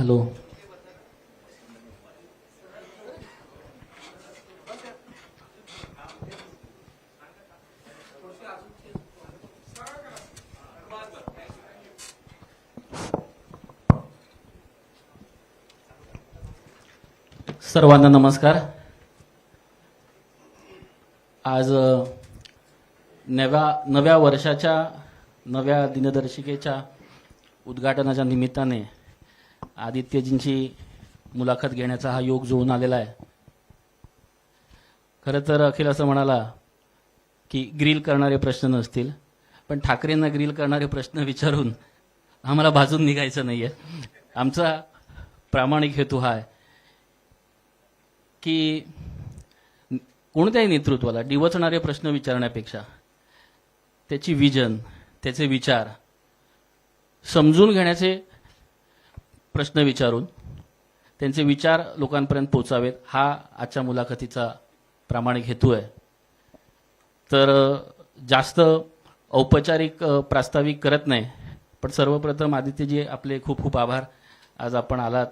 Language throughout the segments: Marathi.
हॅलो. सर्वांना नमस्कार. आज नव्या नव्या वर्षाच्या नव्या दिनदर्शिकेच्या उद्घाटनाच्या निमित्ताने आदित्यजींची मुलाखत घेण्याचा हा योग जुळून आलेला आहे. खरं तर अखिल असं म्हणाला की ग्रील करणारे प्रश्न नसतील पण ठाकरेंना ग्रील करणारे प्रश्न विचारून आम्हाला भाजून निघायचं नाहीये. आमचा प्रामाणिक हेतू हा आहे की कोणत्याही नेतृत्वाला डिवचणारे प्रश्न विचारण्यापेक्षा त्याची विजन त्याचे विचार समजून घेण्याचे प्रश्न विचारून त्यांचे विचार लोकांपर्यंत पोचावेत हा आजच्या मुलाखतीचा प्रामाणिक हेतू आहे. तर जास्त औपचारिक प्रास्ताविक करत नाही पण सर्वप्रथम आदित्यजी आपले खूप खूप आभार. आज आपण आलात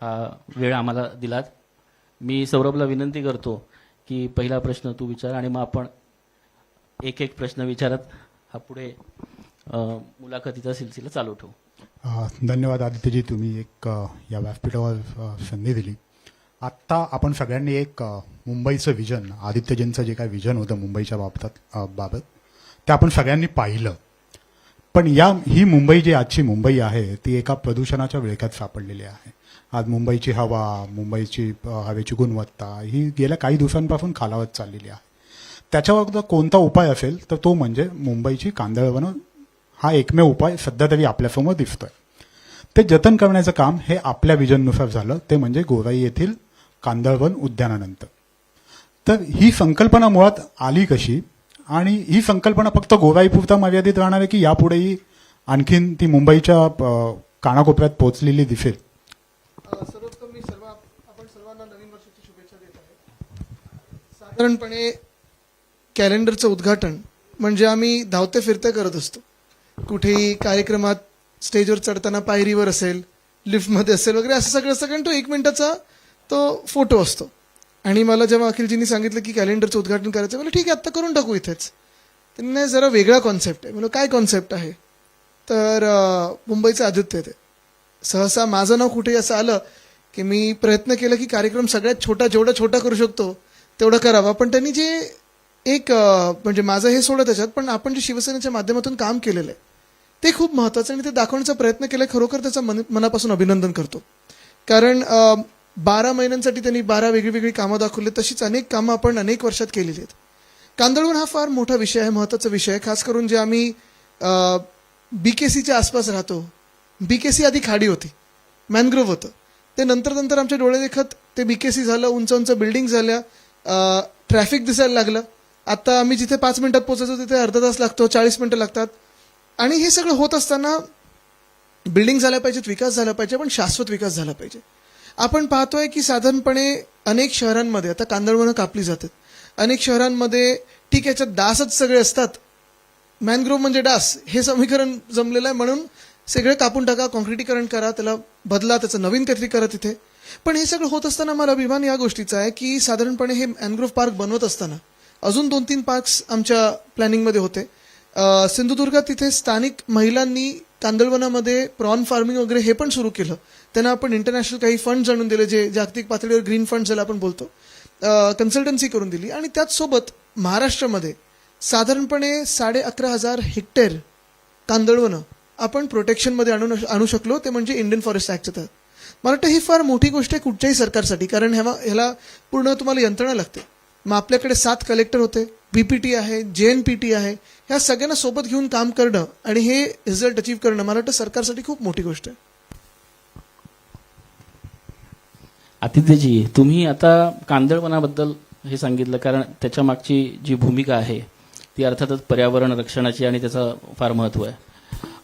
हा वेळ आम्हाला दिलात. मी सौरभला विनंती करतो की पहिला प्रश्न तू विचार आणि मग आपण एक एक प्रश्न विचारत हा पुढे मुलाखतीचा सिलसिला चालू ठेवू. धन्यवाद आदित्यजी तुम्ही एक या व्यासपीठावर संधी दिली. आत्ता आपण सगळ्यांनी एक मुंबईचं विजन आदित्यजींचं जे काय विजन होतं मुंबईच्या बाबतात बाबत ते आपण सगळ्यांनी पाहिलं. पण या ही मुंबई जी आजची मुंबई आहे ती एका प्रदूषणाच्या विळख्यात सापडलेली आहे. आज मुंबईची हवा मुंबईची हवेची गुणवत्ता ही गेल्या काही दिवसांपासून खालावत चाललेली आहे. त्याच्यावर जर कोणता उपाय असेल तर तो म्हणजे मुंबईची कांदळवनं हा एकमेव उपाय सध्या तरी आपल्यासमोर दिसतोय. ते जतन करण्याचं काम हे आपल्या विजननुसार झालं ते म्हणजे गोराई येथील कांदळवन उद्यानानंतर. तर ही संकल्पना मुळात आली कशी? आणि ही संकल्पना फक्त गोराईपुरता मर्यादित राहणार आहे की यापुढेही आणखीन ती मुंबईच्या कानाकोपऱ्यात पोहोचलेली दिसेल? साधारणपणे कॅलेंडरचं उद्घाटन म्हणजे आम्ही धावते फिरते करत असतो. कुठेही कार्यक्रमात स्टेजवर चढताना पायरीवर असेल लिफ्टमध्ये असेल वगैरे असं सगळं सगळं कारण तो एक मिनिटाचा तो फोटो असतो. आणि मला जेव्हा अखिलजींनी सांगितलं की कॅलेंडरचं उद्घाटन करायचं मला ठीक आहे आत्ता करून टाकू इथेच. त्यांनी जरा वेगळा कॉन्सेप्ट आहे. म्हणलं काय कॉन्सेप्ट आहे? तर मुंबईचं आदित्य ते. सहसा माझं नाव कुठेही असं आलं की मी प्रयत्न केला की कार्यक्रम सगळ्यात छोटा जेवढा छोटा करू शकतो तेवढा करावा. पण त्यांनी जे एक म्हणजे माझं हे सोडं त्याच्यात पण आपण जे शिवसेनेच्या माध्यमातून काम केलेलं आहे ते खूप महत्त्वाचं आणि ते दाखवण्याचा प्रयत्न केला खरोखर त्याचं मन मनापासून अभिनंदन करतो. कारण बारा महिन्यांसाठी त्यांनी बारा वेगळी वेगळी कामं दाखवली तशीच अनेक कामं आपण अनेक वर्षात केलेली आहेत. कांदळवन हा फार मोठा विषय आहे महत्त्वाचा विषय आहे खास करून जे आम्ही बी के सीच्या आसपास राहतो. बी के सी आधी खाडी होती मॅनग्रोव्ह होतं. ते नंतर नंतर आमच्या डोळे देखत ते बी के सी झालं उंच उंच बिल्डिंग झाल्या ट्रॅफिक दिसायला लागलं. आता आम्ही जिथे पाच मिनिटात पोहोचायचो तिथे अर्धा तास लागतो चाळीस मिनिटं लागतात. आणि हे सगळं होत असताना बिल्डिंग झाल्या पाहिजेत विकास झाला पाहिजे पण शाश्वत विकास झाला पाहिजे. आपण पाहतोय की साधारणपणे अनेक शहरांमध्ये आता कांदळवनं कापली जातात. अनेक शहरांमध्ये ठीक याच्यात डासच सगळे असतात. मॅनग्रोव्ह म्हणजे डास. हे समीकरण जमलेलं आहे म्हणून सगळं कापून टाका कॉन्क्रिटीकरण करा त्याला बदला त्याचं नवीन काहीतरी करा तिथे. पण हे सगळं होत असताना मला अभिमान या गोष्टीचा आहे की साधारणपणे हे मॅनग्रोव्ह पार्क बनवत असताना अजून दोन तीन पार्क्स आमच्या प्लॅनिंगमध्ये होते. सिंधुदुर्गात तिथे स्थानिक महिलांनी कांदळवनामध्ये प्रॉन फार्मिंग वगैरे हे पण सुरू केलं. त्यांना आपण इंटरनॅशनल काही फंड आणून दिले जे जागतिक पातळीवर ग्रीन फंड ज्याला आपण बोलतो. कन्सल्टन्सी करून दिली. आणि त्याचसोबत महाराष्ट्रामध्ये साधारणपणे साडे अकरा हजार हेक्टर कांदळवनं आपण प्रोटेक्शनमध्ये आणून आणू शकलो. ते म्हणजे इंडियन फॉरेस्ट ॲक्टच्या तहत मला वाटतं ही फार मोठी गोष्ट आहे कुठच्याही सरकारसाठी कारण ह्या ह्याला पूर्ण तुम्हाला यंत्रणा लागते. मग आपल्याकडे सात कलेक्टर होते. बीपीटी आहे जे एन पी टी आहे. ह्या सगळ्यांना सोबत घेऊन काम करणं आणि हे रिझल्ट अचीव्ह करणं मला वाटतं सरकारसाठी खूप मोठी गोष्ट आहे. आदित्यजी तुम्ही आता कांदळवनाबद्दल हे सांगितलं कारण त्याच्या मागची जी भूमिका आहे ती अर्थातच पर्यावरण रक्षणाची आणि त्याचं फार महत्त्व आहे.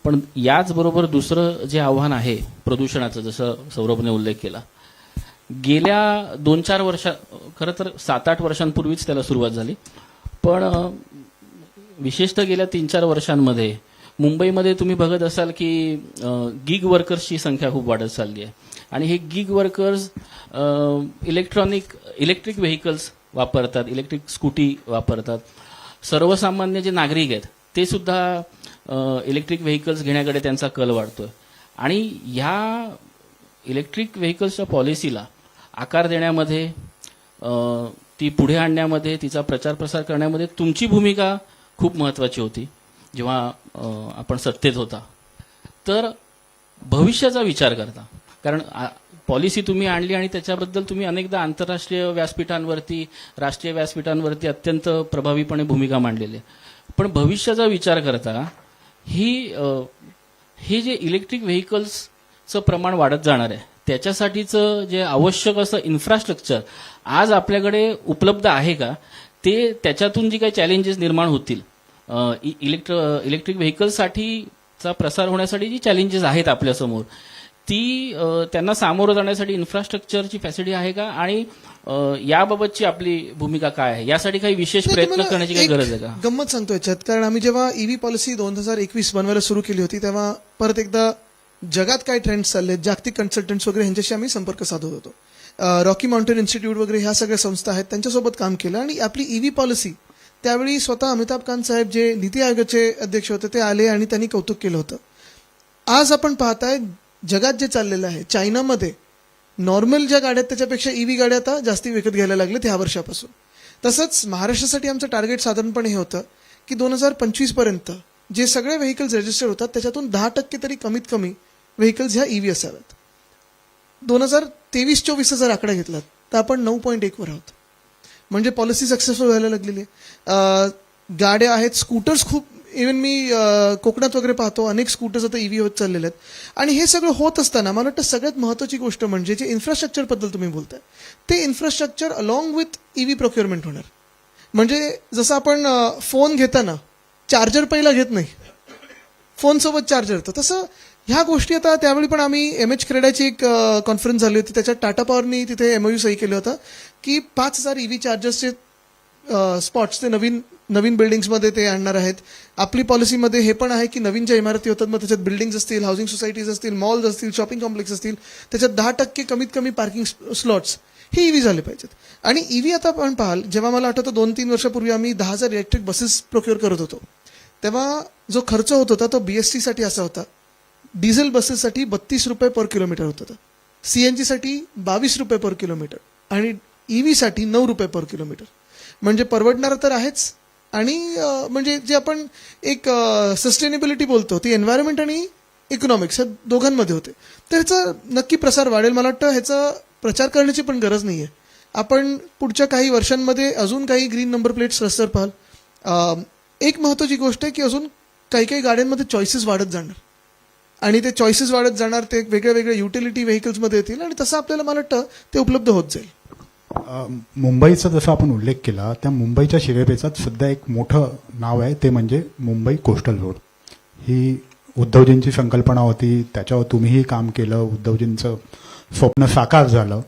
पण याचबरोबर दुसरं जे आव्हान आहे प्रदूषणाचं जसं सौरभने उल्लेख केला गेल्या दोन चार वर्षा खरं तर सात आठ वर्षांपूर्वीच त्याला सुरुवात झाली. पण विशेषतः गेल्या तीन चार वर्षांमध्ये मुंबईमध्ये तुम्ही बघत असाल की गिग वर्कर्सची संख्या खूप वाढत चालली आहे. आणि हे gig workers electronic electric vehicles वापरतात इलेक्ट्रिक स्कूटी वापरतात. सर्वसामान्य जे नागरिक आहेत ते सुद्धा इलेक्ट्रिक व्हेकल्स घेण्याकडे त्यांचा कल वाढतोय. आणि ह्या इलेक्ट्रिक व्हेकल्सच्या पॉलिसीला आकार देण्यामध्ये ती पुढे आणण्यामध्ये तिचा प्रचार प्रसार करण्यामध्ये तुमची भूमिका खूप महत्त्वाची होती जेव्हा आपण सत्तेत होता. तर भविष्याचा विचार करता. कारण पॉलिसी तुम्ही आणली आणि त्याच्याबद्दल तुम्ही अनेकदा आंतरराष्ट्रीय व्यासपीठांवरती राष्ट्रीय व्यासपीठांवरती अत्यंत प्रभावीपणे भूमिका मांडलेली आहे. पण भविष्याचा विचार करता ही हे जे इलेक्ट्रिक व्हेकल्सचं प्रमाण वाढत जाणार आहे त्याच्यासाठीचं जे आवश्यक असं इन्फ्रास्ट्रक्चर आज आपल्याकडे उपलब्ध आहे का? ते त्याच्यातून जी काही चॅलेंजेस निर्माण होतील. इलेक्ट्र इलेक्ट्रिक व्हेकल्ससाठीचा प्रसार होण्यासाठी जी चॅलेंजेस आहेत आपल्यासमोर ती त्यांना सामोरं जाण्यासाठी इन्फ्रास्ट्रक्चरची फॅसिलिटी आहे का? आणि याबाबतची आपली भूमिका काय आहे? यासाठी काही विशेष प्रयत्न करण्याची काही गरज आहे का? गंमत सांगतो याच्यात. कारण आम्ही जेव्हा ईव्ही पॉलिसी दोन हजार एकवीस बनवायला सुरू केली होती तेव्हा परत एकदा जगात काय ट्रेंड्स चालले जागतिक कन्सल्टंट्स वगैरे यांच्याशी आम्ही संपर्क साधत होतो. रॉकी माउंटेन इन्स्टिट्यूट वगैरे ह्या सगळ्या संस्था आहेत त्यांच्यासोबत काम केलं आणि आपली ईव्ही पॉलिसी त्यावेळी स्वतः अमिताभ कांत साहेब जे नीती आयोगाचे अध्यक्ष होते ते आले आणि त्यांनी कौतुक केलं होतं. आज आपण पाहताय जगात जे चाललेलं आहे चायनामध्ये नॉर्मल ज्या गाड्या आहेत त्याच्यापेक्षा ईव्ही गाड्या आता जास्ती विकत घ्यायला लागल्यात ह्या वर्षापासून. तसंच महाराष्ट्रासाठी आमचं टार्गेट साधारणपणे हे होतं की दोन हजार पंचवीसपर्यंत जे सगळे व्हेकल्स रजिस्टर होतात त्याच्यातून दहा टक्के तरी कमीत कमी व्हेकल्स ह्या ई व्ही असाव्यात दोन हजार तेवीस चोवीसचा जर आकडा घेतलात. तर आपण नऊ पॉईंट एकवर आहोत. म्हणजे पॉलिसी सक्सेसफुल व्हायला लागलेली आहे. गाड्या आहेत स्कूटर्स खूप इव्हन मी कोकणात वगैरे पाहतो अनेक स्कूटर्स आता ईव्ही होत चाललेले आहेत. आणि हे सगळं होत असताना मला वाटतं सगळ्यात महत्त्वाची गोष्ट म्हणजे जे इन्फ्रास्ट्रक्चरबद्दल तुम्ही बोलताय ते infrastructure along with EV procurement होणार. म्हणजे जसं आपण फोन घेताना चार्जर पहिला घेत नाही. फोनसोबत चार्जर तर तसं ह्या गोष्टी आता त्यावेळी पण आम्ही एम एच क्रेडाची एक कॉन्फरन्स झाली होती. त्याच्यात टाटा पॉवरनी तिथे एमओयू सही केलं होतं की पाच हजार ईव्ही चार्जर्सचे स्पॉट्स ते नवीन नवीन बिल्डिंग्समध्ये ते आणणार आहेत. आपली पॉलिसीमध्ये हे पण आहे की नवीन ज्या इमारती होतात मग त्याच्यात बिल्डिंग्स असतील हाऊसिंग सोसायटीज असतील मॉल्स असतील शॉपिंग कॉम्प्लेक्स असतील त्याच्यात दहा टक्के कमीत कमी पार्किंग स्लॉट्स हे ईव्ही झाले पाहिजेत. आणि ईव्ही आता आपण पाहाल जेव्हा मला आठवतं दोन तीन वर्षापूर्वी आम्ही दहा हजार इलेक्ट्रिक बसेस प्रोक्युअर करत होतो. तेव्हा जो खर्च होत होता तो बीएसटीसाठी असा होता. डिझेल बसेससाठी बत्तीस रुपये पर किलोमीटर होत सी एन जीसाठी बावीस रुपये पर किलोमीटर आणि ई साठी नऊ रुपये पर किलोमीटर. म्हणजे परवडणारं तर आहेच आणि म्हणजे जे आपण एक सस्टेनेबिलिटी बोलतो ती एन्व्हायरमेंट आणि इकॉनॉमिक्स ह्या दोघांमध्ये होते. तर ह्याचा नक्की प्रसार वाढेल मला वाटतं ह्याचा प्रचार करण्याची पण गरज नाही आहे आपण पुढच्या काही वर्षांमध्ये अजून काही ग्रीन नंबर प्लेट्स रस्त्यावर पाहाल. एक महत्वाची गोष्ट आहे की अजून काही काही गाड्यांमध्ये चॉईसेस वाढत जाणार. आणि ते चॉईसेस वाढत जाणार ते वेगळ्या वेगळ्या युटिलिटी व्हेकल्समध्ये येतील आणि तसं आपल्याला मला वाटतं ते उपलब्ध होत जाईल. मुंबईचा जसा आपण उल्लेख केला त्या मुंबईच्या शिरेपेचात सध्या एक मोठं नाव आहे ते म्हणजे मुंबई कोस्टल रोड ही उद्धवजींची संकल्पना होती त्याच्यावर तुम्हीही काम केलं उद्धवजींचं स्वप्न साकार झालं.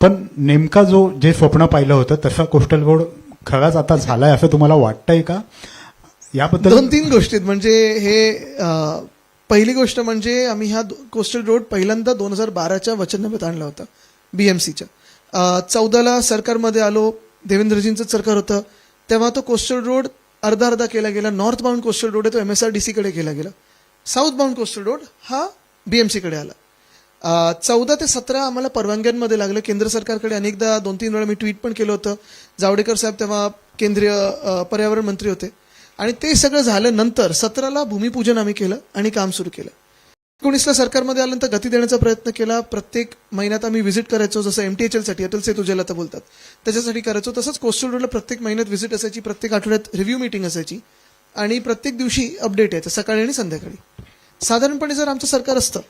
पण नेमका जो जे स्वप्न पाहिलं होतं तसा कोस्टल रोड खराच आता झालाय असं तुम्हाला वाटतंय का? याबद्दल दोन तीन गोष्टी म्हणजे हे पहिली गोष्ट म्हणजे आम्ही हा कोस्टल रोड पहिल्यांदा दोन हजार बाराच्या वचननाम्यात आणला होता बीएमसीच्या चौदाला सरकारमध्ये आलो देवेंद्रजींचं सरकार होतं. तेव्हा तो कोस्टल रोड अर्धा अर्धा केला गेला. नॉर्थ बाउंड कोस्टल रोड आहे तो एम एस आर डी सीकडे केला गेला. साऊथ बाउंड कोस्टल रोड हा बी एम सीकडे आला. चौदा ते सतरा आम्हाला परवानग्यांमध्ये लागलं. केंद्र सरकारकडे अनेकदा दोन तीन वेळा मी ट्विट पण केलं होतं. जावडेकर साहेब तेव्हा केंद्रीय पर्यावरण मंत्री होते. आणि ते सगळं झाल्यानंतर सतराला भूमिपूजन आम्ही केलं आणि काम सुरू केलं. एकोणीसला सरकारमध्ये आल्यानंतर गती देण्याचा प्रयत्न केला. प्रत्येक महिन्यात आम्ही व्हिजिट करायचो जसं एम टी एच एलसाठी अटल सेतू ज्याला आता बोलतात. त्याच्यासाठी करायचो तसंच कोस्टल रोडला प्रत्येक महिन्यात व्हिजिट असायची प्रत्येक आठवड्यात रिव्ह्यू मिटिंग असायची. आणि प्रत्येक दिवशी अपडेट यायचं सकाळी आणि संध्याकाळी. साधारणपणे जर आमचं सरकार असतं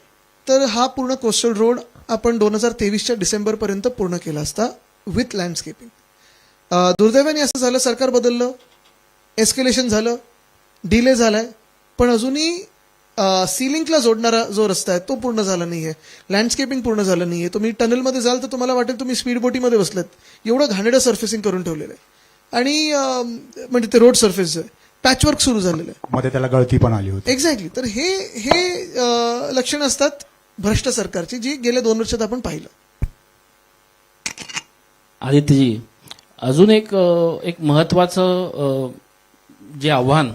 तर हा पूर्ण कोस्टल रोड आपण दोन हजार तेवीसच्या डिसेंबरपर्यंत पूर्ण केला असता विथ लँडस्केपिंग दुर्दैवाने असं झालं सरकार बदललं. एस्केलेशन झालं डिले झालाय पण अजूनही सिलिंगला जोडणारा जो रस्ता आहे तो पूर्ण झाला नाहीये. लँडस्केपिंग पूर्ण झालं नाहीये. तुम्ही टनलमध्ये जाल तर तुम्हाला वाटेल तुम्ही स्पीड बोटीमध्ये बसलात. एवढं घाणेरडं सर्फेसिंग करून ठेवलेलं आहे. आणि म्हणजे ते रोड सर्फेस आहे. पॅचवर्क सुरू झालेलं आहे. मध्ये त्याला गळती पण आली होती. एक्झॅक्टली तर हे हे लक्षणं असतात भ्रष्ट सरकारची जी गेल्या दोन वर्षात आपण पाहिलं. आदित्यजी अजून एक एक महत्वाचं जे आव्हान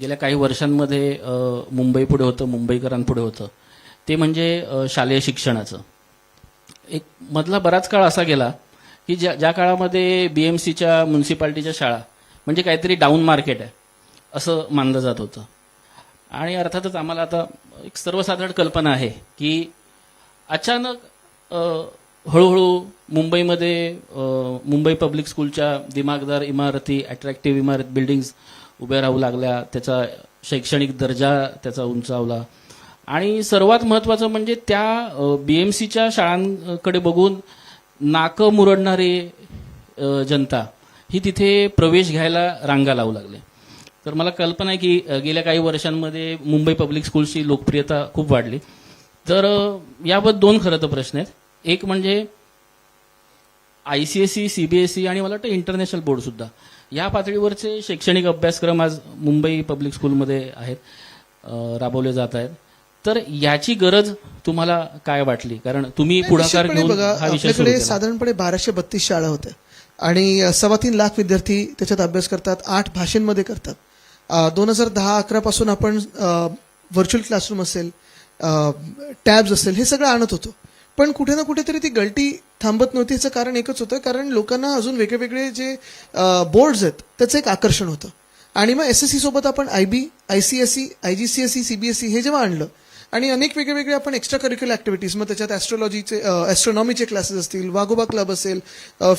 गेल्या काही वर्षांमध्ये मुंबई पुढे होतं मुंबईकरांपुढे होतं ते म्हणजे शालेय शिक्षणाचं. एक मधला बराच काळ असा गेला की ज्या ज्या काळामध्ये बी एम सीच्या म्युन्सिपाल्टीच्या शाळा म्हणजे काहीतरी डाऊन मार्केट आहे असं मानलं जात होतं. आणि अर्थातच आम्हाला आता एक सर्वसाधारण कल्पना आहे की अचानक हळूहळू मुंबईमध्ये मुंबई पब्लिक स्कूलच्या दिमागदार इमारती अट्रॅक्टिव्ह इमारत बिल्डिंग्स उभ्या राहू लागल्या त्याचा शैक्षणिक दर्जा त्याचा उंचावला. आणि सर्वात महत्वाचं म्हणजे त्या बीएमसीच्या शाळांकडे बघून नाकं मुरडणारे जनता ही तिथे प्रवेश घ्यायला रांगा लावू लागले. तर मला कल्पना आहे की गेल्या काही वर्षांमध्ये मुंबई पब्लिक स्कूलची लोकप्रियता खूप वाढली. तर याबद्दल दोन खरं तर प्रश्न आहेत. एक म्हणजे I C S C CBSE E आणि मला वाटतं इंटरनॅशनल बोर्ड सुद्धा. या पातळीवरचे शैक्षणिक अभ्यासक्रम आज मुंबई पब्लिक स्कूलमध्ये आहेत राबवले जात आहेत. तर याची गरज तुम्हाला काय वाटली? कारण तुम्ही पुढाकार घेऊन हा आपल्याकडे साधारणपणे बाराशे बत्तीस शाळा होत्या. आणि सव्वा तीन लाख विद्यार्थी त्याच्यात अभ्यास करतात आठ भाषांमध्ये करतात. दोन हजार दहा अकरा पासून आपण व्हर्च्युअल क्लासरूम असेल टॅब्स असेल हे सगळं आणत होतो. पण कुठे ना कुठेतरी ती गलटी थांबत नव्हती याचं कारण एकच होतं कारण लोकांना अजून वेगळेवेगळे जे बोर्ड्स आहेत त्याचं एक आकर्षण होतं. आणि मग एस एस सी सोबत आपण I B I C S C I G C S C C B S C हे जेव्हा आणलं आणि अनेक वेगळेवेगळे आपण एक्स्ट्रा करिक्युलर ऍक्टिव्हिटीज मग त्याच्यात ॲस्ट्रॉलॉजीचे ॲस्ट्रॉनॉमीचे क्लासेस असतील वाघोबा क्लब असेल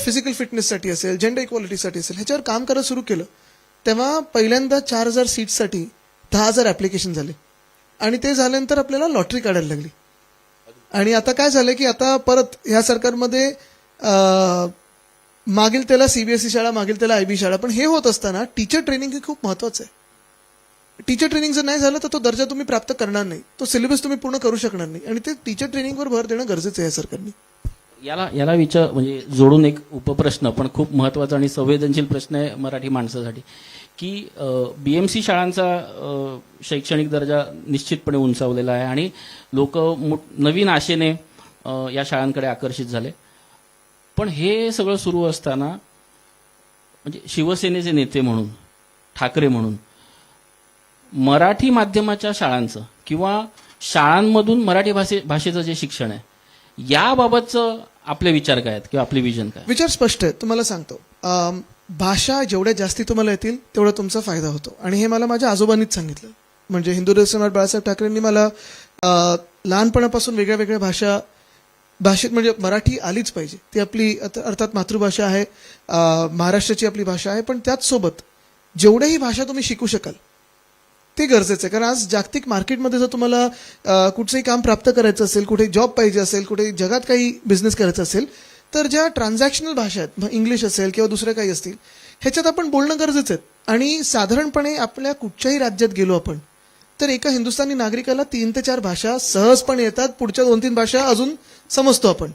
फिजिकल फिटनेससाठी असेल जेंडर इक्वालिटीसाठी असेल ह्याच्यावर काम करत सुरू केलं तेव्हा पहिल्यांदा चार हजार सीट्ससाठी दहा हजार ॲप्लिकेशन झाले. आणि ते झाल्यानंतर आपल्याला लॉटरी काढायला लागली. आणि आता काय झालं की आता परत ह्या सरकारमध्ये मागील त्याला सीबीएसई शाळा मागील त्याला आयबी शाळा पण हे होत असताना टीचर ट्रेनिंग हे खूप महत्वाचं आहे. टीचर ट्रेनिंग जर नाही झालं तर तो दर्जा तुम्ही प्राप्त करणार नाही. तो सिलेबस तुम्ही पूर्ण करू शकणार नाही. आणि ते टीचर ट्रेनिंगवर भर देणं गरजेचं आहे सरकारने. याला याला विचार म्हणजे जोडून एक उपप्रश्न पण खूप महत्त्वाचा आणि संवेदनशील प्रश्न आहे मराठी माणसासाठी. की बी एम सी शाळांचा शैक्षणिक दर्जा निश्चितपणे उंचावलेला आहे आणि लोक नवीन आशेने या शाळांकडे आकर्षित झाले. पण हे सगळं सुरू असताना म्हणजे शिवसेनेचे नेते म्हणून ठाकरे म्हणून मराठी माध्यमाच्या शाळांचं किंवा शाळांमधून मराठी भाषे भाषेचं जे शिक्षण आहे याबाबतचं आपले विचार काय आहेत किंवा आपले विजन काय विचार स्पष्ट आहे. तुम्हाला सांगतो. भाषा जेवढ्या जास्ती तुम्हाला येतील तेवढा तुमचा फायदा होतो. आणि हे मला माझ्या आजोबांनीच सांगितलं. म्हणजे हिंदू सम्राट बाळासाहेब ठाकरेंनी मला लहानपणापासून वेगळ्या वेगळ्या भाषा भाषेत म्हणजे मराठी आलीच पाहिजे. ती आपली अर्थात मातृभाषा आहे महाराष्ट्राची आपली भाषा आहे पण त्याचसोबत जेवढ्याही भाषा तुम्ही शिकू शकाल ते गरजेचं आहे. कारण आज जागतिक मार्केटमध्ये जर तुम्हाला कुठचंही काम प्राप्त करायचं असेल कुठे जॉब पाहिजे असेल कुठे जगात काही बिझनेस करायचा असेल तर ज्या ट्रान्झॅक्शनल भाषा आहेत मग इंग्लिश असेल किंवा दुसऱ्या काही असतील ह्याच्यात आपण बोलणं गरजेचं आहे. आणि साधारणपणे आपल्या कुठच्याही राज्यात गेलो आपण तर एका हिंदुस्थानी नागरिकाला तीन ते चार भाषा सहजपणे येतात पुढच्या दोन तीन भाषा अजून समजतो आपण.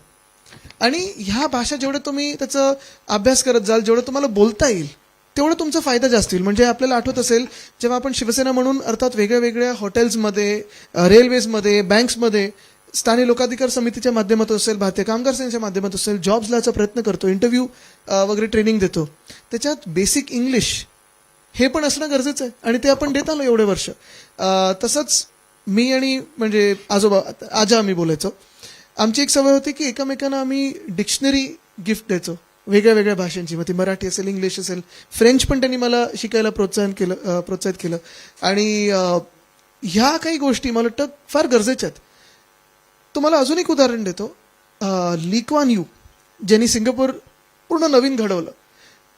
आणि ह्या भाषा जेवढं तुम्ही त्याचा अभ्यास करत जाल जेवढं तुम्हाला बोलता येईल तेवढं तुमचा फायदा जास्त होईल. म्हणजे आपल्याला आठवत असेल जेव्हा आपण शिवसेना म्हणून अर्थात वेगळ्या वेगळ्या हॉटेल्समध्ये रेल्वेजमध्ये बँक्समध्ये स्थानिक लोकाधिकार समितीच्या माध्यमातून असेल भारतीय कामगार सेनेच्या माध्यमातून असेल जॉब्स लाचा प्रयत्न करतो इंटरव्ह्यू वगैरे ट्रेनिंग देतो. त्याच्यात बेसिक इंग्लिश हे पण असणं गरजेचं आहे आणि ते आपण देत आलो एवढे वर्ष. तसंच मी आणि म्हणजे आजोबा आजा आम्ही बोलायचो. आमची एक सवय होती की एकमेकांना आम्ही डिक्शनरी गिफ्ट द्यायचो. वेगळ्या वेगळ्या भाषांची. मग ती मराठी असेल इंग्लिश असेल. फ्रेंच पण त्यांनी मला शिकायला प्रोत्साहन केलं प्रोत्साहित केलं. आणि ह्या काही गोष्टी मला वाटतं फार गरजेच्या आहेत. तुम्हाला अजून एक उदाहरण देतो. लिक्वान यू ज्यांनी सिंगापूर पूर्ण नवीन घडवलं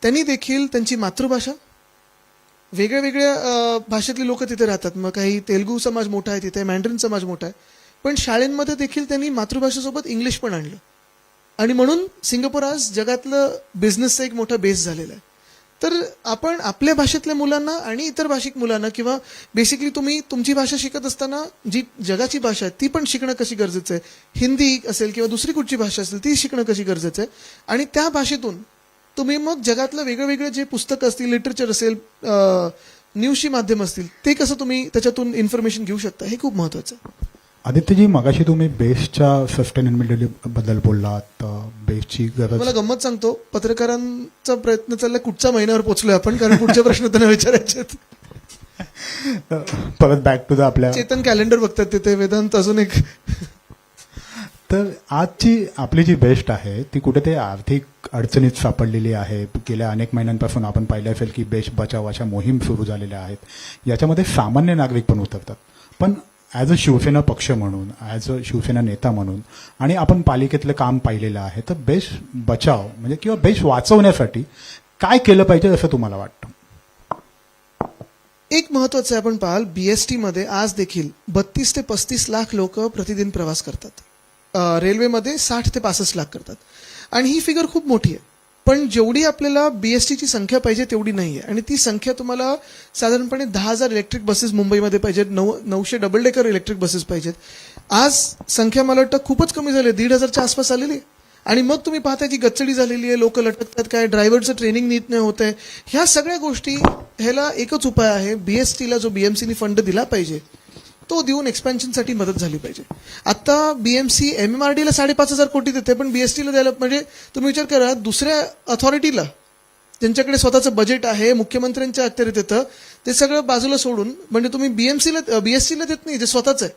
त्यांनी देखील त्यांची मातृभाषा वेगळ्या वेगळ्या भाषेतली लोक तिथे राहतात. मग काही तेलगू समाज मोठा आहे तिथे मँड्रिन समाज मोठा आहे. पण शाळेंमध्ये देखील त्यांनी मातृभाषेसोबत इंग्लिश पण आणलं. आणि म्हणून सिंगापूर आज जगातलं बिझनेसचा एक मोठा बेस झालेला आहे. तर आपण आपल्या भाषेतल्या मुलांना आणि इतर भाषिक मुलांना किंवा बेसिकली तुम्ही तुमची भाषा शिकत असताना जी जगाची भाषा आहे ती पण शिकणं कशी गरजेचं आहे? हिंदी असेल किंवा दुसरी कुठची भाषा असेल ती शिकणं कशी गरजेचं आहे? आणि त्या भाषेतून तुम्ही मग जगातलं वेगळं वेगळं जे पुस्तकं असतील लिटरेचर असेल न्यूजची माध्यम असतील ते कसं तुम्ही त्याच्यातून इन्फॉर्मेशन घेऊ शकता? हे खूप महत्वाचं आहे. आदित्यजी मगाशी तुम्ही बेसच्या सस्टेनेबिलिटी बद्दल बोललात अं, बेसची मला गरज गंमत सांगतो पत्रकारांचा प्रयत्न चाललाय कुठच्या महिन्यावर पोहोचलोय आपण? कारण पुढचे प्रश्न त्यांना विचारायचे. परत बॅक टू द आपल्या चेतन कॅलेंडर बघतात तिथे वेदांत अजून एक. तर आजची आपली जी बेस्ट आहे ती कुठे ते आर्थिक अडचणीत सापडलेली आहे. गेल्या अनेक महिन्यांपासून आपण पाहिलं असेल की बेस्ट बचाव अशा मोहीम सुरू झालेल्या आहेत. याच्यामध्ये सामान्य नागरिक पण उतरतात. पण ॲज अ शिवसेना पक्ष म्हणून ॲज अ शिवसेना नेता म्हणून आणि आपण पालिकेतलं काम पाहिलेलं आहे तर बेस्ट बचाव म्हणजे किंवा बेस्ट वाचवण्यासाठी काय केलं पाहिजे असं तुम्हाला वाटतं? एक महत्वाचं आहे आपण पाहाल बीएसटी मध्ये आज देखील बत्तीस ते पस्तीस लाख लोक प्रतिदिन प्रवास करतात. रेल्वेमध्ये साठ ते पासष्ट लाख करतात. आणि ही फिगर खूप मोठी आहे. पण जेवढी आपल्याला बीएसटीची संख्या पाहिजे तेवढी नाही आहे आणि ती संख्या तुम्हाला साधारणपणे दहा हजार इलेक्ट्रिक बसेस मुंबईमध्ये पाहिजेत नऊ नऊशे डबल डेकर इलेक्ट्रिक बसेस पाहिजेत आज संख्या मला वाटतं खूपच कमी झाली आहे. दीड हजारच्या आसपास आलेली आहे. आणि मग तुम्ही पाहता की गच्चडी झालेली आहे लोक लटकतात काय ड्रायव्हरचं ट्रेनिंग नीट नाही होत आहे ह्या सगळ्या गोष्टी ह्याला एकच उपाय आहे बीएसटीला जो बीएमसीने फंड दिला पाहिजे तो देऊन एक्सपॅन्शनसाठी मदत झाली पाहिजे. आता बीएमसी एमएमआरडीला साडेपाच हजार कोटी देते पण बीएसटीला द्यायला म्हणजे तुम्ही विचार करा दुसऱ्या अथॉरिटीला ज्यांच्याकडे स्वतःचं बजेट आहे मुख्यमंत्र्यांच्या अखत्यारीत येतं ते सगळं बाजूला सोडून म्हणजे तुम्ही बीएमसीला बीएसटीला देत नाही जे स्वतःच आहे.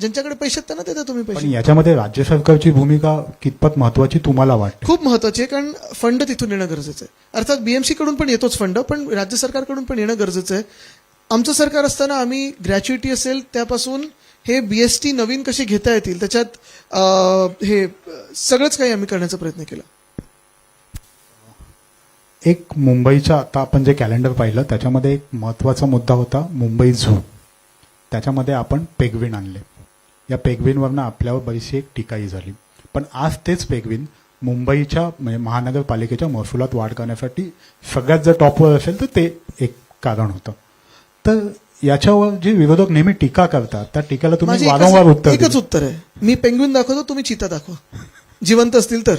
ज्यांच्याकडे पैसे त्यांना देता तुम्ही पैसे. याच्यामध्ये राज्य सरकारची भूमिका कितपत महत्वाची तुम्हाला वाटते? खूप महत्वाची आहे कारण फंड तिथून येणं गरजेचं आहे. अर्थात बीएमसी कडून पण येतोच फंड पण राज्य सरकारकडून पण येणं गरजेचं आहे. आमचं सरकार असताना आम्ही ग्रॅच्युइटी असेल त्यापासून हे बीएसटी नवीन कसे घेता येतील त्याच्यात हे सगळंच काही आम्ही करण्याचा प्रयत्न केला. एक मुंबईचा आता आपण जे कॅलेंडर पाहिलं त्याच्यामध्ये एक महत्त्वाचा मुद्दा होता मुंबई झू त्याच्यामध्ये आपण पेगविन आणले. या पेगविनवरनं आपल्यावर बरीचशी एक टीकाही झाली. पण आज तेच पेगविन मुंबईच्या म्हणजे महानगरपालिकेच्या महसुलात वाढ करण्यासाठी सगळ्यात जर टॉपवर असेल तर ते एक कारण होतं. तर याच्यावर जे विरोधक नेहमी टीका करतात त्या टीकाला तुम्ही माझी वारंवार उत्तर एकच दिलं. उत्तर आहे. मी पेंग्विन दाखवतो तुम्ही चिता दाखवा. जिवंत असतील तर.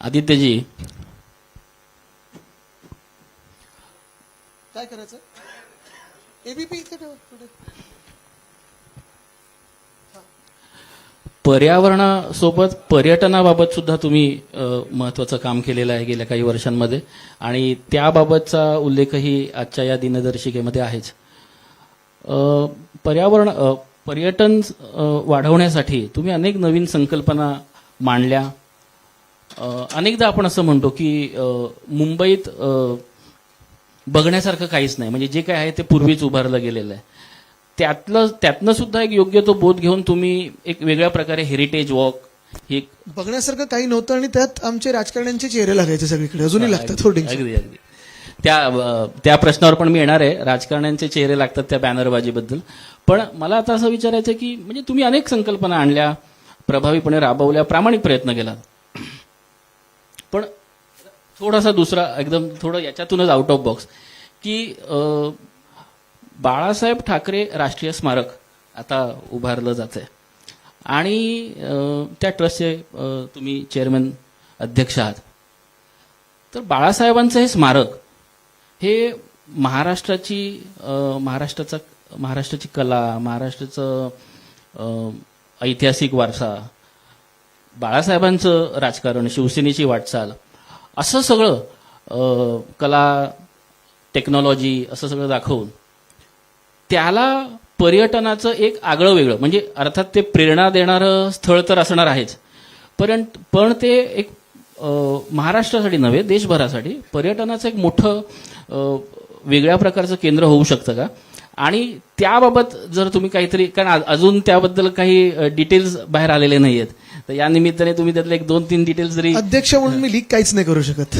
आदित्यजी. काय करायचं? एबीपी इथे ठेवा पुढे. पर्यावरणासोबत पर्यटनाबाबत सुद्धा तुम्ही महत्वाचं काम केलेलं आहे गेल्या काही वर्षांमध्ये. आणि त्याबाबतचा उल्लेखही आजच्या या दिनदर्शिकेमध्ये आहेच. पर्यावरण पर्यटन वाढवण्यासाठी तुम्ही अनेक नवीन संकल्पना मांडल्या. अनेकदा आपण असं म्हणतो की मुंबईत बघण्यासारखं काहीच नाही. म्हणजे जे काय आहे ते पूर्वीच उभारलं गेलेलं आहे. त्यातलं त्यातनं सुद्धा एक योग्य तो बोध घेऊन तुम्ही एक वेगळ्या प्रकारे हेरिटेज वॉक ही बघण्यासारखं काही नव्हतं आणि त्यात आमचे राजकारण्यांचे चेहरे लागायचे सगळीकडे. अजूनही लागतात होर्डिंग अगदी अगदी. त्या त्या प्रश्नावर पण मी येणार आहे. राजकारण्यांचे चेहरे लागतात त्या बॅनरबाजीबद्दल. पण मला आता असं विचारायचं की म्हणजे तुम्ही अनेक संकल्पना आणल्या प्रभावीपणे राबवल्या प्रामाणिक प्रयत्न केला पण थोडासा दुसरा एकदम थोडं याच्यातूनच आउट ऑफ बॉक्स की बाळासाहेब ठाकरे राष्ट्रीय स्मारक आता उभारलं जात आहे आणि त्या ट्रस्टचे तुम्ही चेअरमॅन अध्यक्ष आहात. तर बाळासाहेबांचं हे स्मारक हे महाराष्ट्राची महाराष्ट्राचा महाराष्ट्राची कला महाराष्ट्राचं ऐतिहासिक वारसा बाळासाहेबांचं राजकारण शिवसेनेची वाटचाल असं सगळं कला टेक्नॉलॉजी असं सगळं दाखवून त्याला पर्यटनाचं एक आगळं वेगळं म्हणजे अर्थात ते प्रेरणा देणारं स्थळ तर असणार आहेच. पण पण ते एक महाराष्ट्रासाठी नव्हे देशभरासाठी पर्यटनाचं एक मोठं वेगळ्या प्रकारचं केंद्र होऊ शकतं का? आणि त्याबाबत जर तुम्ही काहीतरी कारण अजून त्याबद्दल काही डिटेल्स बाहेर आलेले नाही आहेत तर या निमित्ताने तुम्ही त्यातले एक दोन तीन डिटेल्स जरी अध्यक्ष म्हणून मी लीक काहीच नाही करू शकत.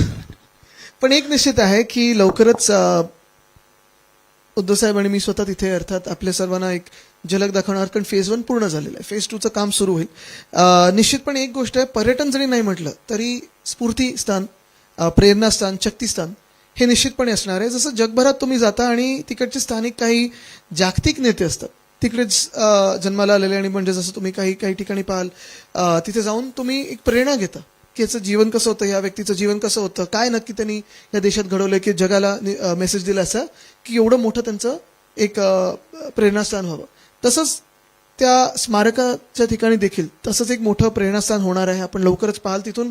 पण एक निश्चित आहे की लवकरच उद्धव साहेब आणि मी स्वतः तिथे अर्थात आपल्या सर्वांना एक झलक दाखवणार कारण फेज वन पूर्ण झालेलं आहे. फेज टूचं काम सुरू होईल. निश्चितपणे एक गोष्ट आहे पर्यटन जरी नाही म्हटलं तरी स्फूर्ती स्थान प्रेरणास्थान शक्तीस्थान हे निश्चितपणे असणार आहे. जसं जगभरात तुम्ही जाता आणि तिकडचे स्थानिक काही जागतिक नेते असतात. तिकडेच जन्माला आलेले आणि म्हणजे जसं तुम्ही काही काही ठिकाणी पाहाल तिथे जाऊन तुम्ही एक प्रेरणा घेता की याचं जीवन कसं होतं या व्यक्तीचं जीवन कसं होतं काय नक्की त्यांनी या देशात घडवलं की जगाला मेसेज दिला असं की एवढं मोठं त्यांचं एक प्रेरणास्थान व्हावं. तसंच त्या स्मारकाच्या ठिकाणी देखील तसंच एक मोठं प्रेरणास्थान होणार आहे. आपण लवकरच पाहाल तिथून.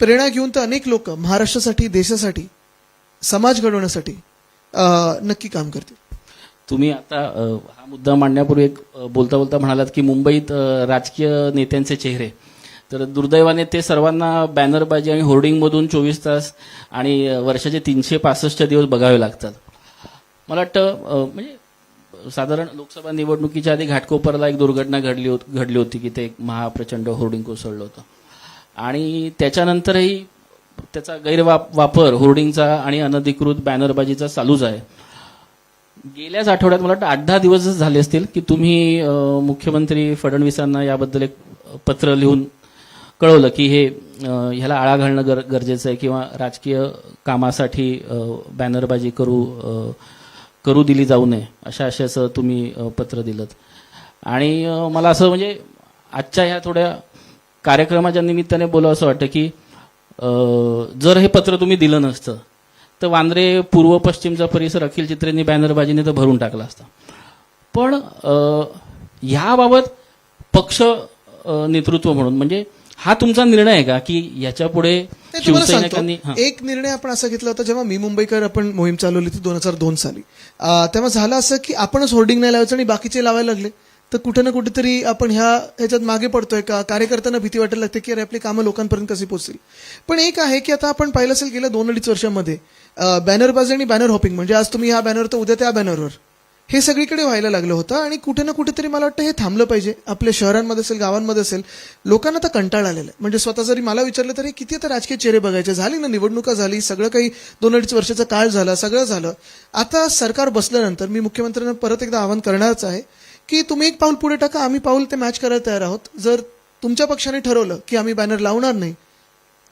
प्रेरणा घेऊन तर अनेक लोक महाराष्ट्रासाठी देशासाठी समाज घडवण्यासाठी नक्की काम करतील. तुम्ही आता हा मुद्दा मांडण्यापूर्वी एक बोलता बोलता म्हणालात की मुंबईत राजकीय नेत्यांचे चेहरे. तर दुर्दैवाने ते सर्वांना बॅनरबाजी आणि होर्डिंगमधून चोवीस तास आणि वर्षाचे तीनशे पासष्ट दिवस बघावे लागतात. मला वाटतं म्हणजे साधारण लोकसभा निवडणुकीच्या आधी घाटकोपरला एक दुर्घटना घडली होती घडली होती की ते एक महाप्रचंड होर्डिंग कोसळलं होतं. आणि त्याच्यानंतरही त्याचा गैरवाप वापर होर्डिंगचा आणि अनधिकृत बॅनरबाजीचा चालूच आहे. गेल्याच आठवड्यात मला वाटतं आठ दहा दिवसच झाले असतील की तुम्ही मुख्यमंत्री फडणवीसांना याबद्दल एक पत्र लिहून कळवलं की हे ह्याला आळा घालणं गर गरजेचं आहे किंवा राजकीय कामासाठी बॅनरबाजी करू करू दिली जाऊ नये अशा आशयाचं तुम्ही पत्र दिलं आणि मला असं म्हणजे आजच्या ह्या थोड्या कार्यक्रमाच्या निमित्ताने बोलावं असं वाटतं की जर हे पत्र तुम्ही दिलं नसतं तर वांद्रे पूर्व पश्चिमचा परिसर अखिल चित्रेंनी बॅनरबाजीने तर भरून टाकला असता. पण ह्याबाबत पक्ष नेतृत्व म्हणून म्हणजे हा तुमचा निर्णय आहे का? की याच्यापुढे शिवसैनिकांनी. एक निर्णय आपण असा घेतला होता जेव्हा मी मुंबईकर आपण मोहीम चालवली होती दोन हजार दोन साली. तेव्हा झालं असं की आपणच होर्डिंग नाही लावायचं आणि बाकीचे लावायला लागले. तर कुठे ना कुठेतरी आपण ह्या ह्याच्यात मागे पडतोय का? कार्यकर्त्यांना भीती वाटायला लागते की अरे आपली कामं लोकांपर्यंत कशी पोहोचतील? पण एक आहे की आता आपण पाहिलं असेल गेल्या दोन अडीच वर्षांमध्ये बॅनरबाजी आणि बॅनर हॉपिंग. म्हणजे आज तुम्ही ह्या बॅनर तर उद्या त्या बॅनरवर. हे सगळीकडे व्हायला लागलं होतं आणि कुठे ना कुठेतरी मला वाटतं हे थांबलं पाहिजे. आपल्या शहरांमध्ये असेल गावांमध्ये असेल लोकांना तर कंटाळा आलेला आहे. म्हणजे स्वतः जरी मला विचारलं तरी किती आता राजकीय चेहरे बघायचे? झाली ना निवडणुका झाली सगळं काही दोन अडीच वर्षाचा काळ झाला सगळं झालं. आता सरकार बसल्यानंतर मी मुख्यमंत्र्यांना परत एकदा आवाहन करणारच आहे की तुम्ही एक पाऊल पुढे टाका आम्ही पाऊल ते मॅच करायला तयार आहोत. जर तुमच्या पक्षाने ठरवलं की आम्ही बॅनर लावणार नाही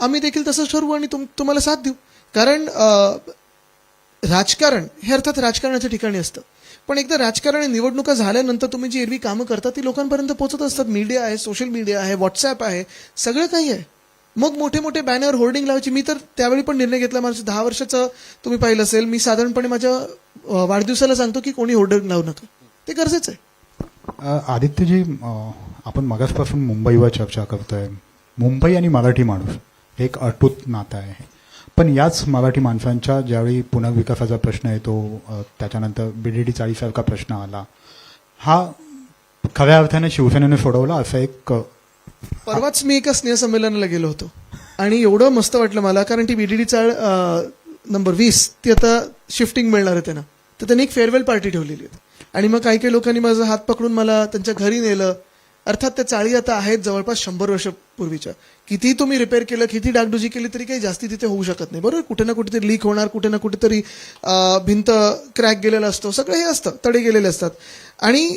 आम्ही देखील तसंच ठरवू आणि तुम तुम्हाला साथ देऊ. कारण राजकारण हे अर्थात राजकारणाच्या ठिकाणी असतं. पण एकदा राजकारण आणि निवडणुका झाल्यानंतर तुम्ही जी एरवी कामं करता ती लोकांपर्यंत पोहोचत असतात. मीडिया आहे सोशल मीडिया आहे व्हॉट्सॲप आहे सगळं काही आहे. मग मोठे मोठे बॅनर होर्डिंग लावायची. मी तर त्यावेळी पण निर्णय घेतला. माझं दहा वर्षाचं तुम्ही पाहिलं असेल. मी साधारणपणे माझ्या वाढदिवसाला सांगतो की कोणी होर्डिंग लावू नका. ते गरजेचं आहे. आदित्यजी आपण मगासपासून मुंबईवर चर्चा करतोय. मुंबई आणि मराठी माणूस. हे एक अटूट नातं आहे. पण याच मराठी माणसांच्या ज्यावेळी पुनर्विकासाचा प्रश्न येतो अ, त्याच्यानंतर बीडीडी चाळीसारखा प्रश्न आला हा खऱ्या अर्थाने शिवसेनेने सोडवला असं एक परवाच मी एका स्नेहसंमेलनाला गेलो होतो. आणि एवढं मस्त वाटलं मला कारण ती बीडीडी चाळ नंबर वीस ती आता शिफ्टिंग मिळणार आहे त्यांना. तर त्यांनी एक फेअरवेल पार्टी ठेवलेली आहे आणि मग काही काही लोकांनी माझा हात पकडून मला त्यांच्या घरी नेलं. अर्थात त्या चाळी आता आहेत जवळपास शंभर वर्षपूर्वीच्या किती तुम्ही रिपेअर केलं किती डागडुजी केली तरी काही जास्ती तिथे होऊ शकत नाही. बरोबर? कुठे ना कुठेतरी लीक होणार कुठे ना कुठेतरी भिंत क्रॅक गेलेला असतो. सगळं हे असतं. तडे गेलेले असतात. आणि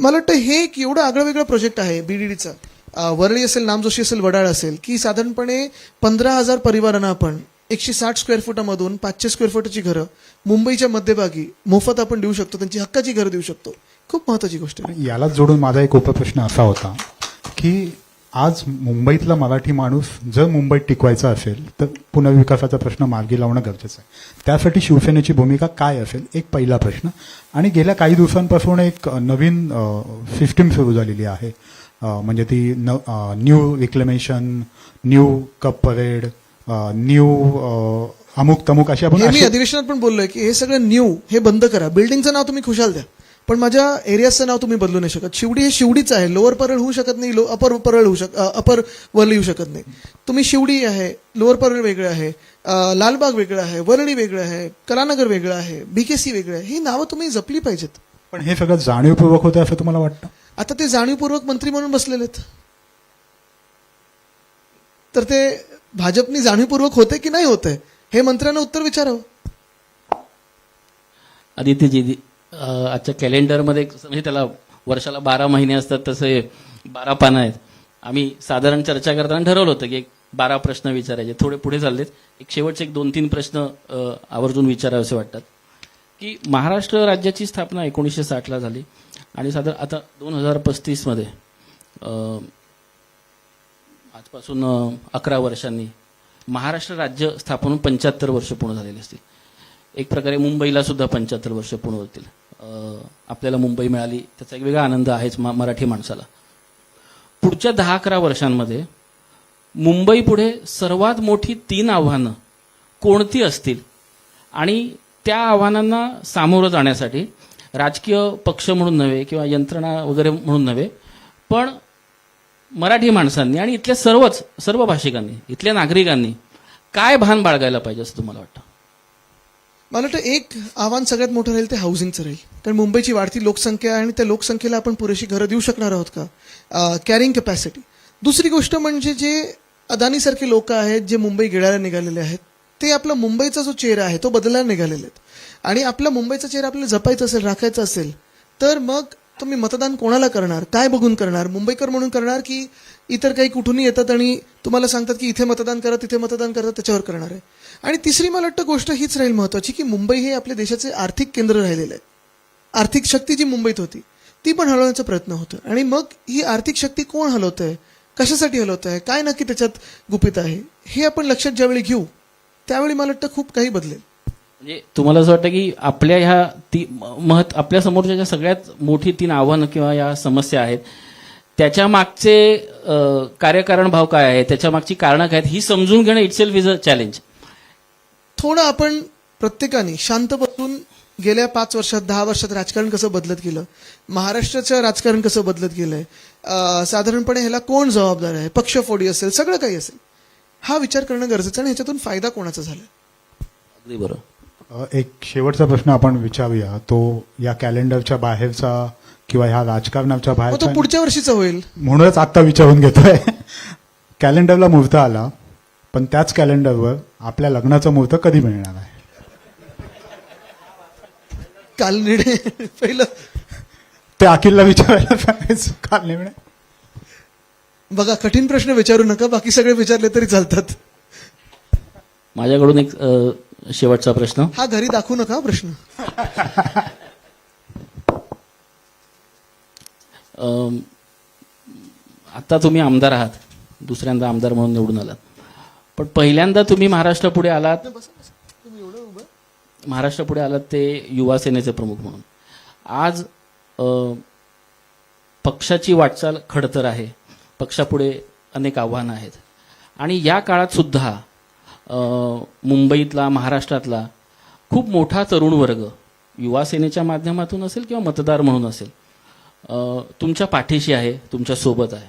मला वाटतं हे एक एवढं आगळं वेगळं प्रोजेक्ट आहे बीडीडीचा वरळी असेल नामजोशी असेल वडाळ असेल की साधारणपणे पंधरा हजार परिवारांना आपण एकशे साठ स्क्वेअर फुटामधून पाचशे स्क्वेअर फुटाची घरं मुंबईच्या मध्यभागी मोफत आपण देऊ शकतो त्यांची हक्काची घरं देऊ शकतो. खूप महत्वाची गोष्ट आहे. यालाच जोडून माझा एक उपप्रश्न असा होता की आज मुंबईतला मराठी माणूस जर मुंबईत टिकवायचा असेल तर पुनर्विकासाचा प्रश्न मार्गी लावणं गरजेचं आहे. त्यासाठी शिवसेनेची भूमिका काय असेल एक पहिला प्रश्न. आणि गेल्या काही दिवसांपासून एक नवीन सिस्टीम सुरू झालेली आहे. म्हणजे ती न new reclamation new cup parade new अमुक तमुक अशी आपण अधिवेशनात पण बोललोय की हे सगळं न्यू हे बंद करा. बिल्डिंगचं नाव तुम्ही खुशाल द्या. पण माझ्या एरियाचं नाव तुम्ही बदलू नाही शकत. शिवडी हे शिवडीच आहे. लोअर परळ होऊ शकत नाही लो अपर परळ होऊ शक अपर वरळी होऊ शकत नाही. तुम्ही शिवडी आहे लोअर परळ वेगळं आहे लालबाग वेगळं आहे वरळी वेगळं आहे कलानगर वेगळं आहे बीकेसी वेगळं आहे. ही नावं तुम्ही जपली पाहिजेत. पण हे सगळं जाणीवपूर्वक होतं असं तुम्हाला वाटतं? आता ते जाणीवपूर्वक मंत्री म्हणून बसलेले आहेत. तर ते भाजपनी जाणीवपूर्वक होते की नाही होते? हे मंत्र्यांना उत्तर विचारावं. आदित्यजी आजच्या कॅलेंडरमध्ये म्हणजे त्याला वर्षाला बारा महिने असतात तसे बारा पानं आहेत. आम्ही साधारण चर्चा करताना ठरवलं होतं की एक बारा प्रश्न विचारायचे. थोडे पुढे चाललेत. एक शेवटचे एक दोन तीन प्रश्न आवर्जून विचारावे असे वाटतात. की महाराष्ट्र राज्याची स्थापना एकोणीसशे साठला झाली आणि साधारण आता दोन हजार पस्तीसमध्ये आजपासून अकरा वर्षांनी महाराष्ट्र राज्य स्थापन पंच्याहत्तर वर्ष पूर्ण झालेली असतील. एक प्रकारे मुंबईला सुद्धा पंच्याहत्तर वर्ष पूर्ण होतील. आपल्याला मुंबई मिळाली त्याचा एक वेगळा आनंद आहेच मा- मराठी माणसाला. पुढच्या दहा अकरा वर्षांमध्ये मुंबई पुढे सर्वात मोठी तीन आव्हानं कोणती असतील? आणि त्या आव्हानांना सामोरं जाण्यासाठी राजकीय पक्ष म्हणून नव्हे किंवा यंत्रणा वगैरे म्हणून नव्हे पण मराठी माणसांनी आणि इथल्या सर्वच सर्व भाषिकांनी इथल्या नागरिकांनी काय भान बाळगायला पाहिजे असं तुम्हाला वाटतं? मला वाटतं एक आव्हान सगळ्यात मोठं राहील ते हाऊसिंगचं राहील. कारण मुंबईची वाढती लोकसंख्या आहे आणि त्या लोकसंख्येला आपण पुरेशी घरं देऊ शकणार आहोत का? कॅरिंग कॅपॅसिटी दुसरी गोष्ट म्हणजे जे अदानीसारखे लोक आहेत जे मुंबई गिळायला निघालेले आहेत ते आपला मुंबईचा जो चेहरा आहे तो बदलायला निघालेले आहेत. आणि आपला मुंबईचा चेहरा आपल्याला जपायचा असेल राखायचा असेल तर मग तुम्ही मतदान कोणाला करणार काय बघून करणार मुंबईकर म्हणून करणार की इतर काही कुठूनही येतात आणि तुम्हाला सांगतात की इथे मतदान करा तिथे मतदान करा त्याच्यावर करणार आहे. आणि तिसरी मला वाटतं गोष्ट हीच राहील महत्वाची की मुंबई हे आपल्या देशाचे आर्थिक केंद्र राहिलेलं आहे. आर्थिक शक्ती जी मुंबईत होती ती पण हलवण्याचा प्रयत्न होतो. आणि मग ही आर्थिक शक्ती कोण हलवत आहे? कशासाठी हलवत आहे? काय नक्की त्याच्यात गुपित आहे? हे आपण लक्षात ज्यावेळी घेऊ त्यावेळी मला वाटतं खूप काही बदलेल. म्हणजे तुम्हाला असं वाटतं की आपल्या ह्या ती महत् आपल्या समोरच्या ज्या सगळ्यात मोठी तीन आव्हानं किंवा या समस्या आहेत त्याच्या मागचे कार्यकारण भाव काय आहे? त्याच्या मागची कारणं काय आहेत? ही समजून घेणं इटसेल्फ इज अ चॅलेंज थोडं आपण प्रत्येकाने शांत बसून गेल्या पाच वर्षात दहा वर्षात राजकारण कसं बदलत गेलं? महाराष्ट्राचं राजकारण कसं बदलत गेलंय? साधारणपणे ह्याला कोण जबाबदार आहे? पक्षफोडी असेल सगळं काही असेल. हा विचार करणं गरजेचं आणि ह्याच्यातून फायदा कोणाचा झाला? अगदी बरोबर एक शेवटचा प्रश्न आपण विचारूया. तो या कॅलेंडरच्या बाहेरचा किंवा ह्या राजकारणाच्या मग तो पुढच्या वर्षीचा होईल. म्हणूनच आत्ता विचारून घेतोय. कॅलेंडरला मुहूर्त आला पण त्याच कॅलेंडरवर आपल्या लग्नाचा मुहूर्त कधी मिळणार आहे? काल निर्णय पहिलं ते अखिलला विचारायला सांगायचं काल निर्णय. बघा कठीण प्रश्न विचारू नका बाकी सगळे विचारले तरी चालतात. माझ्याकडून एक शेवटचा प्रश्न. हा घरी दाखवू नका प्रश्न. अम, आता तुम्ही आमदार आहात. दुसऱ्यांदा आमदार म्हणून निवडून आलात. पण पहिल्यांदा तुम्ही महाराष्ट्र पुढे आलात. महाराष्ट्र पुढे आलात ते युवा सेनेचे प्रमुख म्हणून. आज पक्षाची वाटचाल खडतर आहे. पक्षापुढे अनेक आव्हानं आहेत. आणि या काळात सुद्धा मुंबईतला महाराष्ट्रातला खूप मोठा तरुण वर्ग युवा सेनेच्या माध्यमातून असेल किंवा मतदार म्हणून असेल तुमच्या पाठीशी आहे तुमच्यासोबत आहे.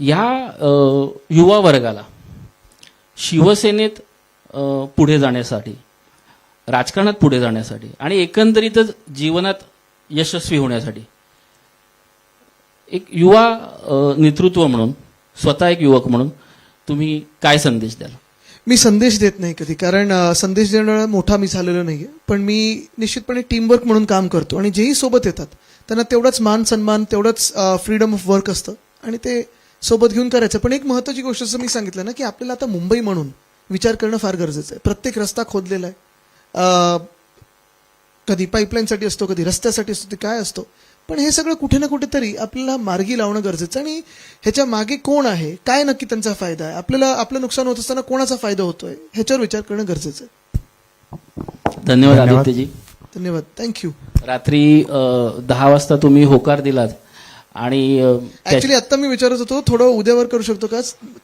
या युवा वर्गाला शिवसेनेत पुढे जाण्यासाठी राजकारणात पुढे जाण्यासाठी आणि एकंदरीतच जीवनात यशस्वी होण्यासाठी एक युवा नेतृत्व म्हणून स्वतः एक युवक म्हणून तुम्ही काय संदेश द्याल? मी संदेश देत नाही कधी कारण संदेश देणारा मोठा मी झालेलो नाहीये. पण मी निश्चितपणे टीमवर्क म्हणून काम करतो आणि जेही सोबत येतात त्यांना तेवढाच मान सन्मान तेवढंच फ्रीडम ऑफ वर्क असतं. आणि ते सोबत घेऊन करायचं. पण एक महत्वाची गोष्ट असं मी सांगितलं ना की आपल्याला आता मुंबई म्हणून विचार करणं फार गरजेचं आहे. प्रत्येक रस्ता खोदलेला आहे. कधी पाईपलाईनसाठी असतो कधी रस्त्यासाठी असतो ते काय असतो. पण हे सगळं कुठे ना कुठेतरी आपल्याला मार्गी लावणं गरजेचं आहे. आणि ह्याच्या मागे कोण आहे? काय नक्की त्यांचा फायदा आहे? आपल्याला आपलं नुकसान होत असताना कोणाचा फायदा होतोय? ह्याच्यावर विचार करणं गरजेचं आहे. धन्यवाद धन्यवाद. आदित्यजी. धन्यवाद. थँक्यू रात्री दहा वाजता तुम्ही होकार दिलात आणि ऍक्च्युली आता मी विचारत होतो थोडं उद्यावर करू शकतो का?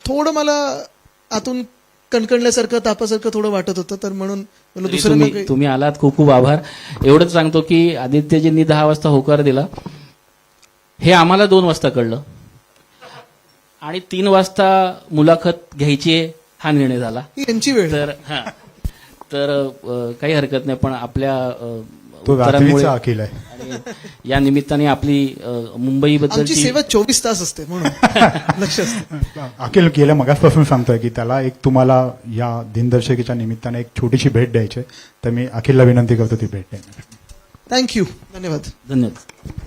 थोडं मला आतून कणकणल्यासारखं तापासारखं थोडं वाटत होतं तर म्हणून दुसऱ्यांना तुम्ही आलात खूप खूप आभार. एवढंच सांगतो की आदित्यजींनी दहा वाजता होकार दिला. हे आम्हाला दोन वाजता कळलं. आणि तीन वाजता मुलाखत घ्यायची हा निर्णय झाला. यांची वेळ. तर हा. तर काही हरकत नाही पण आपल्या तो रात्रीचा अखिल आहे. आणि या निमित्ताने आपली अ, मुंबईबद्दलची आमची सेवा चोवीस तास असते म्हणून. लक्ष असतं. अखिल गेल्या मगासपासून सांगतोय की त्याला एक तुम्हाला या दिनदर्शकीच्या निमित्ताने एक छोटीशी भेट द्यायची आहे. तर मी अखिलला विनंती करतो ती भेट द्यायला थँक्यू धन्यवाद. धन्यवाद.